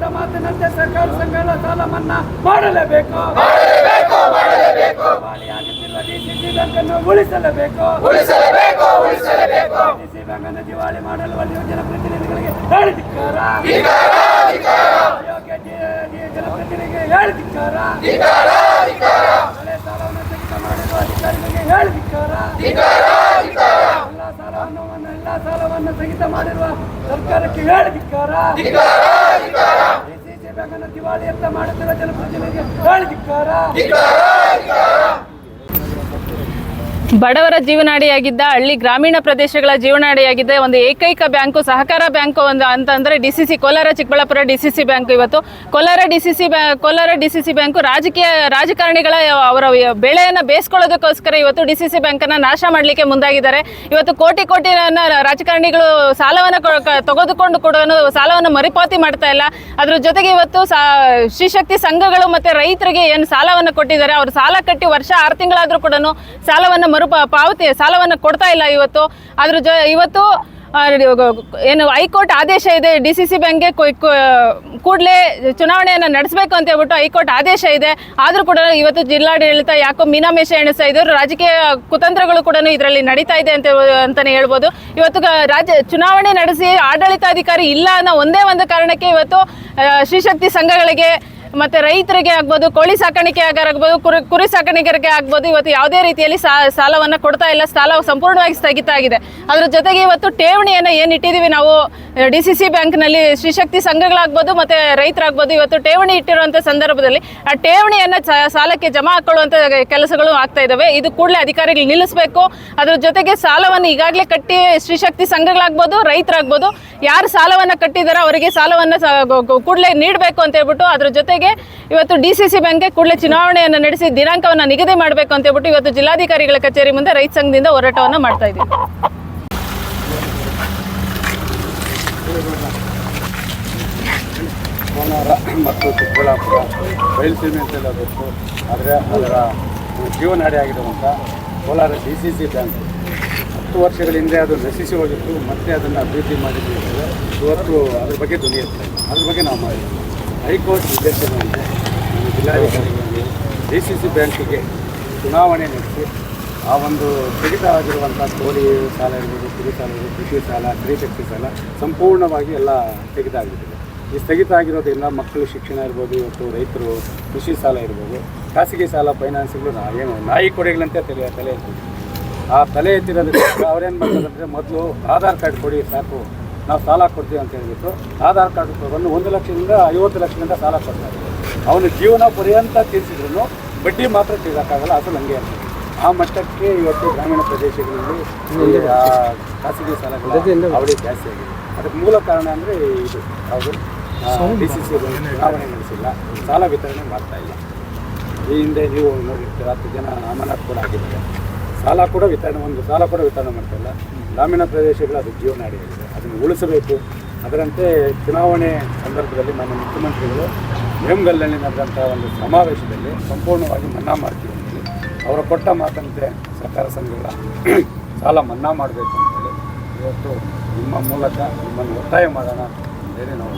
ಕೊಟ್ಟ ಮಾತಿನಂತೆ ಸರ್ಕಾರ ಸಂಘಗಳ ಸಾಲ ಮನ್ನಾ ಮಾಡಲೇಬೇಕು ಉಳಿಸಲೇಬೇಕು. ಉಳಿಸಲೇಬೇಕು ಉಳಿಸಲೇಬೇಕು. ದಿವಾಳಿ ಮಾಡಲು ಅಲ್ಲಿರುವ ಜನಪ್ರತಿನಿಧಿಗಳಿಗೆ ಹೇಳಿದಿಕ್ಕಾರ? ಜನಪ್ರತಿನಿಧಿಗೆ ಹೇಳಿದಿಕ್ಕಾರ? ಮಳೆ ಸಾಲವನ್ನು ತೆಗೆದು ಮಾಡಿರುವ ಅಧಿಕಾರಿಗಳಿಗೆ ಹೇಳಿದಿಕ್ಕಾರ? ಎಲ್ಲ ಸಾಲವನ್ನು ಎಲ್ಲ ಸಾಲವನ್ನು ಸ್ಥಗಿತ ಮಾಡಿರುವ ಸರ್ಕಾರಕ್ಕೆ ಹೇಳಿದಿಕ್ಕಾರ? ಬ್ಯಾಂಕನ್ನು ದಿವಾಳಿ ಅಂತ ಮಾಡುತ್ತಿರುವ ಜನಪ್ರತಿನಿಧಿಗೆ ಧಿಕ್ಕಾರ. ಬಡವರ ಜೀವನಾಡಿಯಾಗಿದ್ದ ಹಳ್ಳಿ ಗ್ರಾಮೀಣ ಪ್ರದೇಶಗಳ ಜೀವನಾಡಿಯಾಗಿದ್ದ ಒಂದು ಏಕೈಕ ಬ್ಯಾಂಕು, ಸಹಕಾರ ಬ್ಯಾಂಕು ಒಂದು ಅಂತಂದ್ರೆ D C C, Kolar, Chikkaballapur D C C bank ಇವತ್ತು. ಕೋಲಾರ ಡಿ ಸಿ ಸಿ ಬ್ಯಾ, Kolar D C C bank ರಾಜಕೀಯ ರಾಜಕಾರಣಿಗಳ ಅವರ ಬೆಳೆಯನ್ನು ಬೇಸ್ಕೊಳ್ಳೋದಕ್ಕೋಸ್ಕರ ಇವತ್ತು ಡಿ ಸಿ ಸಿ ಬ್ಯಾಂಕನ್ನು ನಾಶ ಮಾಡಲಿಕ್ಕೆ ಮುಂದಾಗಿದ್ದಾರೆ. ಇವತ್ತು ಕೋಟಿ ಕೋಟಿ ರಾಜಕಾರಣಿಗಳು ಸಾಲವನ್ನು ತೆಗೆದುಕೊಂಡು ಕೂಡ ಸಾಲವನ್ನು ಮರುಪಾವತಿ ಮಾಡ್ತಾ ಇಲ್ಲ. ಅದ್ರ ಜೊತೆಗೆ ಇವತ್ತು ಸಾ, ಶ್ರೀಶಕ್ತಿ ಸಂಘಗಳು ಮತ್ತು ರೈತರಿಗೆ ಏನು ಸಾಲವನ್ನು ಕೊಟ್ಟಿದ್ದಾರೆ. ಅವರು ಸಾಲ ಕಟ್ಟಿ ವರ್ಷ ಆರು ತಿಂಗಳಾದರೂ ಕೂಡ ಸಾಲವನ್ನು ಮರು ಪಾವತಿ ಸಾಲವನ್ನು ಕೊಡ್ತಾ ಇಲ್ಲ ಇವತ್ತು. ಅದ್ರ ಜೊ, ಇವತ್ತು ಏನು ಹೈಕೋರ್ಟ್ ಆದೇಶ ಇದೆ, ಡಿ ಸಿ ಸಿ ಬ್ಯಾಂಕ್ಗೆ ಕೂಡಲೇ ಚುನಾವಣೆಯನ್ನು ನಡೆಸಬೇಕು ಅಂತ ಹೇಳ್ಬಿಟ್ಟು ಹೈಕೋರ್ಟ್ ಆದೇಶ ಇದೆ. ಆದರೂ ಕೂಡ ಇವತ್ತು ಜಿಲ್ಲಾಡಳಿತ ಯಾಕೋ ಮೀನಾಮೇಷ ಎಣಿಸ್ತಾ ಇದ್ದರು ರಾಜಕೀಯ ಕುತಂತ್ರಗಳು ಕೂಡ ಇದರಲ್ಲಿ ನಡೀತಾ ಇದೆ ಅಂತ ಅಂತಲೇ ಹೇಳ್ಬೋದು. ಇವತ್ತು ರಾಜ್ಯ ಚುನಾವಣೆ ನಡೆಸಿ ಆಡಳಿತಾಧಿಕಾರಿ ಇಲ್ಲ ಅನ್ನೋ ಒಂದೇ ಒಂದು ಕಾರಣಕ್ಕೆ ಇವತ್ತು ಶ್ರೀಶಕ್ತಿ ಸಂಘಗಳಿಗೆ ಮತ್ತೆ ರೈತರಿಗೆ ಆಗ್ಬೋದು, ಕೋಳಿ ಸಾಕಾಣಿಕೆ ಆಗಬಹುದು ಕುರಿ ಕುರಿ ಸಾಕಾಣಿಕೆಗೆ ಆಗ್ಬೋದು, ಇವತ್ತು ಯಾವುದೇ ರೀತಿಯಲ್ಲಿ ಸಾಲವನ್ನು ಕೊಡ್ತಾ ಇಲ್ಲ, ಸಾಲ ಸಂಪೂರ್ಣವಾಗಿ ಸ್ಥಗಿತ ಆಗಿದೆ. ಅದ್ರ ಜೊತೆಗೆ ಇವತ್ತು ಠೇವಣಿಯನ್ನು ಏನು ಇಟ್ಟಿದ್ದೀವಿ ನಾವು, ಡಿ ಸಿ ಸಿ ಬ್ಯಾಂಕ್ನಲ್ಲಿ ಶ್ರೀಶಕ್ತಿ ಸಂಘಗಳಾಗ್ಬೋದು ಮತ್ತೆ ರೈತರಾಗ್ಬೋದು, ಇವತ್ತು ಠೇವಣಿ ಇಟ್ಟಿರುವಂಥ ಸಂದರ್ಭದಲ್ಲಿ ಆ ಠೇವಣಿಯನ್ನು ಸಾಲಕ್ಕೆ ಜಮಾ ಹಾಕೊಳ್ಳುವಂಥ ಕೆಲಸಗಳು ಆಗ್ತಾ ಇದ್ದಾವೆ ಇದು ಕೂಡಲೇ ಅಧಿಕಾರಿಗಳು ನಿಲ್ಲಿಸಬೇಕು. ಅದ್ರ ಜೊತೆಗೆ ಸಾಲವನ್ನು ಈಗಾಗಲೇ ಕಟ್ಟಿ ಶ್ರೀಶಕ್ತಿ ಸಂಘಗಳಾಗ್ಬೋದು, ರೈತರಾಗ್ಬೋದು, ಯಾರು ಸಾಲವನ್ನು ಕಟ್ಟಿದಾರೋ ಅವರಿಗೆ ಸಾಲವನ್ನು ಕೂಡಲೇ ನೀಡಬೇಕು ಅಂತ ಹೇಳ್ಬಿಟ್ಟು ಅದ್ರ ಜೊತೆಗೆ ಇವತ್ತು ಡಿ ಸಿ ಸಿ ಬ್ಯಾಂಕ್ಗೆ ಕೂಡಲೇ ಚುನಾವಣೆಯನ್ನು ನಡೆಸಿ ದಿನಾಂಕವನ್ನು ನಿಗದಿ ಮಾಡಬೇಕು ಅಂತ ಹೇಳ್ಬಿಟ್ಟು ಇವತ್ತು ಜಿಲ್ಲಾಧಿಕಾರಿಗಳ ಕಚೇರಿ ಮುಂದೆ ರೈತ ಸಂಘದಿಂದ ಹೋರಾಟವನ್ನು ಮಾಡ್ತಾ ಇದ್ದೀವಿ. ಕೋಲಾರ ಮತ್ತು ಚಿಕ್ಕಬಳ್ಳಾಪುರ ಬಯಲುಸೀಮೆ ಅಂತೆಲ್ಲ ಗೊತ್ತು ಆದರೆ ಅದರ ಜೀವನಾಡಿಯಾಗಿರುವಂಥ Kolar D C C bank ಹತ್ತು ವರ್ಷಗಳ ಹಿಂದೆ ಅದು ನಶಿಸಿ ಹೋಗಿತ್ತು, ಮತ್ತೆ ಅದನ್ನು ಅಭಿವೃದ್ಧಿ ಮಾಡಿದ್ದೀವಿ ಇವತ್ತು ಅದ್ರ ಬಗ್ಗೆ ದುಡಿಯುತ್ತೆ ಅದ್ರ ಬಗ್ಗೆ ನಾವು ಮಾಡಿದ್ವಿ. ಹೈಕೋರ್ಟ್ ನಮ್ಮ ಜಿಲ್ಲಾಧಿಕಾರಿಗಳಿಗೆ ಡಿ ಸಿ ಸಿ ಬ್ಯಾಂಕಿಗೆ ಚುನಾವಣೆ ನಡೆಸಿ ಆ ಒಂದು ಸ್ಥಗಿತ ಆಗಿರುವಂಥ ಕೋಳಿ ಸಾಲ ಇರ್ಬೋದು, ಕುರಿ ಸಾಲ ಇರ್ಬೋದು, ಕೃಷಿ ಸಾಲ ಸ್ತ್ರೀಶಕ್ತಿ ಸಾಲ ಸಂಪೂರ್ಣವಾಗಿ ಎಲ್ಲ ಸ್ಥಗಿತ ಆಗಿಬಿಟ್ಟಿದೆ ಈ ಸ್ಥಗಿತ ಆಗಿರೋದ್ರಿಂದ ಮಕ್ಕಳು ಶಿಕ್ಷಣ ಇರ್ಬೋದು, ಇವತ್ತು ರೈತರು ಕೃಷಿ ಸಾಲ ಇರ್ಬೋದು, ಖಾಸಗಿ ಸಾಲ, ಫೈನಾನ್ಸ್ಗಳು ಏನು ನಾಯಿ ಕೊಡೆಗಳಂತೆ ತಲೆ ತಲೆ ಎತ್ತಿದೆ. ಆ ತಲೆ ಎತ್ತಿರೋದಕ್ಕೆ ಅವ್ರೇನು ಮಾಡ್ತಾರಂದರೆ ಮೊದಲು ಆಧಾರ್ ಕಾರ್ಡ್ ಕೊಡಿ ಸಾಕು. ನಾವು ಸಾಲ ಕೊಡ್ತೀವಿ ಅಂತ ಹೇಳ್ಬಿಟ್ಟು ಆಧಾರ್ ಕಾರ್ಡ್ ಬಂದು ಒಂದು ಲಕ್ಷದಿಂದ ಐವತ್ತು ಲಕ್ಷದಿಂದ ಸಾಲ ಕೊಡ್ತಾರೆ ಅವನು ಜೀವನ ಪರ್ಯಂತ ತೀರಿಸಿದ್ರು ಬಡ್ಡಿ ಮಾತ್ರ ತೀರೋಕ್ಕಾಗಲ್ಲ ಅದು ಹಂಗೆ ಅಂತ ಆ ಮಟ್ಟಕ್ಕೆ ಇವತ್ತು ಗ್ರಾಮೀಣ ಪ್ರದೇಶಗಳಲ್ಲಿ ಆ ಖಾಸಗಿ ಸಾಲಗಳು ಅವಳಿ ಜಾಸ್ತಿ ಆಗಿದೆ. ಅದಕ್ಕೆ ಮೂಲ ಕಾರಣ ಅಂದರೆ ಇದು. ಅವರು ಡಿ ಸಿ ಸಿ ಚುನಾವಣೆ ನಡೆಸಿಲ್ಲ. ಸಾಲ ವಿತರಣೆ ಮಾಡ್ತಾ ಇಲ್ಲ. ಈ ಹಿಂದೆ ನೀವು ನೋಡಿರ್ತೀರ ಹತ್ತು ಜನ ಅಮಾನತ್ ಕೂಡ ಆಗಿದ್ದಾರೆ. ಸಾಲ ಕೂಡ ವಿತರಣೆ ಒಂದು ಸಾಲ ಕೂಡ ವಿತರಣೆ ಮಾಡ್ತಾ ಇಲ್ಲ. ಗ್ರಾಮೀಣ ಪ್ರದೇಶಗಳು ಅದು ಜೀವನ ಜೀವನಾಡಿಯಾಗಿದೆ ಅದನ್ನು ಉಳಿಸಬೇಕು. ಅದರಂತೆ ಚುನಾವಣೆ ಸಂದರ್ಭದಲ್ಲಿ ನಮ್ಮ ಮುಖ್ಯಮಂತ್ರಿಗಳು ವೇಮಗಲ್ನಲ್ಲಿ ನಡೆದಂಥ ಒಂದು ಸಮಾವೇಶದಲ್ಲಿ ಸಂಪೂರ್ಣವಾಗಿ ಮನ್ನಾ ಮಾಡ್ತೀವಿ ಅವರು ಕೊಟ್ಟ ಮಾತಂತೆ ಸರ್ಕಾರ ಸಂಘಗಳ ಸಾಲ ಮನ್ನಾ ಮಾಡಬೇಕು ಅಂತೇಳಿ ಇವತ್ತು ನಿಮ್ಮ ಮೂಲಕ ನಿಮ್ಮನ್ನು ಒತ್ತಾಯ ಮಾಡೋಣ ಅಂತೇಳಿ ನಾವು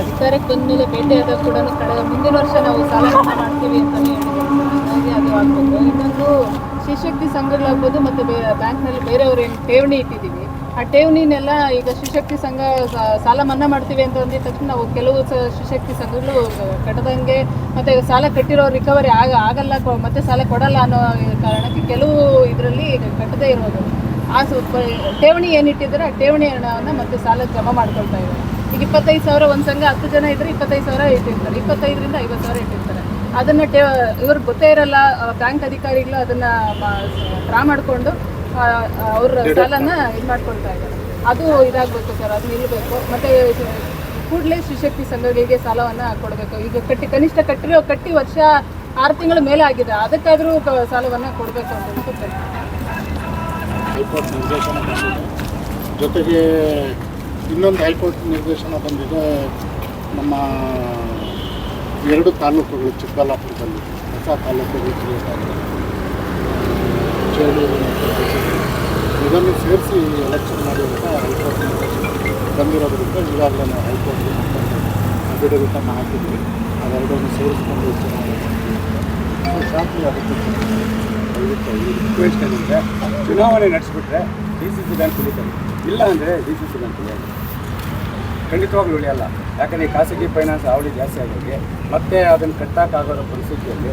ಅಧಿಕಾರಕ್ಕೆ ಬಂದ ಮೇಲೆ ಭೇಟಿಯಾದಾಗ ಕೂಡ ಕಳೆದ ಮುಂದಿನ ವರ್ಷ ನಾವು ಸಾಲ ಮನ್ನಾ ಮಾಡ್ತೀವಿ ಅಂತಲೇ ಹೇಳಿ ಇನ್ನೊಂದು ಶ್ರೀಶಕ್ತಿ ಸಂಘಗಳಾಗ್ಬೋದು ಮತ್ತು ಬ್ಯಾಂಕ್ನಲ್ಲಿ ಬೇರೆಯವರು ಠೇವಣಿ ಇಟ್ಟಿದ್ದೀವಿ. ಆ ಠೇವಣಿನೆಲ್ಲ ಈಗ ಶ್ರೀಶಕ್ತಿ ಸಂಘ ಸಾಲ ಮನ್ನಾ ಮಾಡ್ತೀವಿ ಅಂತ ಅಂದಿದ ತಕ್ಷಣ ನಾವು ಕೆಲವು ಸ ಶ್ರೀಶಕ್ತಿ ಸಂಘಗಳು ಕಟ್ಟದಂಗೆ ಮತ್ತೆ ಸಾಲ ಕಟ್ಟಿರೋ ರಿಕವರಿ ಆಗ, ಆಗಲ್ಲ ಮತ್ತೆ ಸಾಲ ಕೊಡಲ್ಲ ಅನ್ನೋ ಕಾರಣಕ್ಕೆ ಕೆಲವು ಇದರಲ್ಲಿ ಕಟ್ಟದೇ ಇರೋದು. ಆ ಠೇವಣಿ ಏನಿಟ್ಟಿದ್ರೆ ಆ ಠೇವಣಿ ಹಣವನ್ನು ಮತ್ತೆ ಸಾಲ ಜಮಾ ಮಾಡ್ಕೊಳ್ತಾ ಇದ್ದಾರೆ. ಈಗ ಇಪ್ಪತ್ತೈದು ಸಾವಿರ ಒಂದು ಸಂಘ ಹತ್ತು ಜನ ಇದ್ರೆ ಇಪ್ಪತ್ತೈದು ಸಾವಿರ ಇಟ್ಟಿರ್ತಾರೆ. ಇಪ್ಪತ್ತೈದರಿಂದ ಐವತ್ತು ಸಾವಿರ ಇಟ್ಟಿರ್ತಾರೆ. ಅದನ್ನು ಟೇ ಇವ್ರಿಗೆ ಗೊತ್ತೇ ಇರಲ್ಲ ಬ್ಯಾಂಕ್ ಅಧಿಕಾರಿಗಳು ಅದನ್ನು ಡ್ರಾ ಮಾಡಿಕೊಂಡು ಅವ್ರ ಸಾಲನ ಇದು ಮಾಡ್ಕೊಳ್ತಾ ಇದ್ದಾರೆ. ಅದು ಇದಾಗಬೇಕು ಸರ್ ಅದು ನಿಲ್ಲಬೇಕು ಮತ್ತೆ ಕೂಡಲೇ ಶ್ರೀಶಕ್ತಿ ಸಂಘಗಳಿಗೆ ಸಾಲವನ್ನು ಕೊಡಬೇಕು. ಈಗ ಕಟ್ಟಿ ಕನಿಷ್ಠ ಕಟ್ಟಿರೋ ಕಟ್ಟಿ ವರ್ಷ ಆರು ತಿಂಗಳ ಮೇಲೆ ಆಗಿದೆ. ಅದಕ್ಕಾದರೂ ಸಾಲವನ್ನು ಕೊಡಬೇಕು ಅಂತ ಹೇಳ್ಬಿಟ್ಟು ಹೈಕೋರ್ಟ್ ನಿರ್ದೇಶನ ಬಂದಿದೆ. ಜೊತೆಗೆ ಇನ್ನೊಂದು ಹೈಕೋರ್ಟ್ ನಿರ್ದೇಶನ ಬಂದಿದೆ. ನಮ್ಮ ಎರಡು ತಾಲೂಕುಗಳು ಚಿಕ್ಕಬಳ್ಳಾಪುರದಲ್ಲಿ ಹೊಸ ತಾಲೂಕುಗಳು ಕ್ರಿಯೇಟ್ ಆಗಿದೆ ಇದನ್ನು ಸೇರಿಸಿ ಎಲೆಕ್ಷನ್ ಮಾಡಿ ಅಂತ ಹೈಕೋರ್ಟ್ ಬಂದಿರೋದ್ರಿಂದ ಈಗಾಗಲೇ ನಾವು ಹೈಕೋರ್ಟ್ಗೆ ಅಫಿಡವಿಟನ್ನು ಹಾಕಿದ್ವಿ. ಅದೆರಡನ್ನು ಸೇರಿಸ್ಕೊಂಡು ಶಾಂತಿ ಅದಕ್ಕೆ ರಿಕ್ವೆಸ್ಟ್ ಏನಂದರೆ ಚುನಾವಣೆ ನಡೆಸಿಬಿಟ್ರೆ ಡಿ ಸಿ ಸಿ ಬ್ಯಾಂಕ್ ಉಳಿತಾರೆ ಇಲ್ಲ ಅಂದರೆ ಡಿ ಸಿ ಸಿ ಬ್ಯಾಂಕ್ ಉಳಿಯಲ್ಲ. ಖಂಡಿತವಾಗ್ಲೂ ಉಳಿಯಲ್ಲ. ಯಾಕಂದರೆ ಖಾಸಗಿ ಫೈನಾನ್ಸ್ ಅವಳಿ ಜಾಸ್ತಿ ಆಗೋಕ್ಕೆ ಮತ್ತೆ ಅದನ್ನು ಕಟ್ಟೋಕ್ಕಾಗೋ ಪರಿಸ್ಥಿತಿಯಲ್ಲಿ,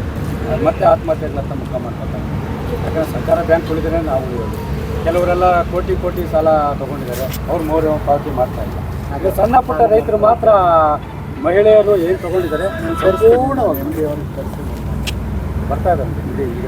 ಮತ್ತೆ ಆತ್ಮಹತ್ಯೆಗಳತ್ತ ಮುಖ ಮಾಡ್ಕೊತಾರೆ ಯಾಕಂದರೆ ಸರ್ಕಾರ ಬ್ಯಾಂಕ್ ಉಳಿದ್ರೆ ನಾವು ಕೆಲವರೆಲ್ಲ ಕೋಟಿ ಕೋಟಿ ಸಾಲ ತೊಗೊಂಡಿದ್ದಾರೆ. ಅವ್ರು ಮೌರ್ಯ ಪಾವತಿ ಮಾಡ್ತಾ ಇಲ್ಲ. ಹಾಗೆ ಸಣ್ಣ ಪುಟ್ಟ ರೈತರು ಮಾತ್ರ ಮಹಿಳೆಯರು ಏನು ತೊಗೊಂಡಿದ್ದಾರೆ, ಸಂಪೂರ್ಣವಾಗಿ ಅವ್ರಿಗೆ ಕರೆಸಿ ಬರ್ತಾ ಇದ್ದಾರೆ. ಈಗ